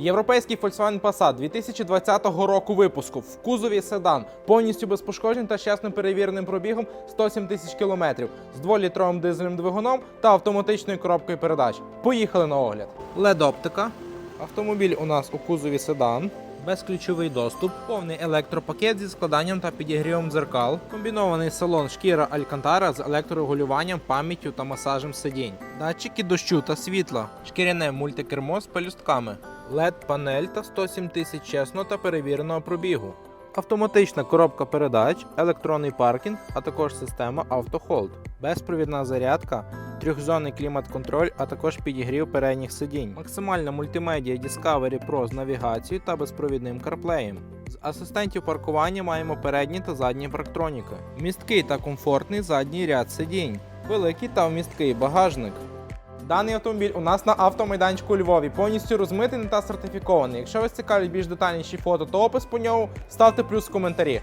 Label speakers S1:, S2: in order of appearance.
S1: Європейський Volkswagen Passat 2020 року випуску в кузові седан, повністю без пошкоджень та з чесно перевіреним пробігом 107 тисяч кілометрів з 2-літровим дизельним двигуном та автоматичною коробкою передач. Поїхали на огляд. Ледоптика. Автомобіль у нас у кузові седан. Безключовий доступ, повний електропакет зі складанням та підігрівом дзеркал, комбінований салон шкіра Алькантара з електрорегулюванням, пам'яттю та масажем сидінь, датчики дощу та світла, шкіряне мультикермо з пелюстками, led панель та 107 тисяч чесного та перевіреного пробігу. Автоматична коробка передач, електронний паркінг, а також система автохолд, безпровідна зарядка, трьохзонний клімат-контроль, а також підігрів передніх сидінь, максимальна мультимедіа Discovery Pro з навігацією та безпровідним CarPlay. З асистентів паркування маємо передні та задні парктроніки, місткий та комфортний задній ряд сидінь, великий та вмісткий багажник. Даний автомобіль у нас на автомайданчику у Львові повністю розмитий та сертифікований. Якщо вас цікавлять більш детальніші фото та опис по ньому, ставте плюс в коментарі.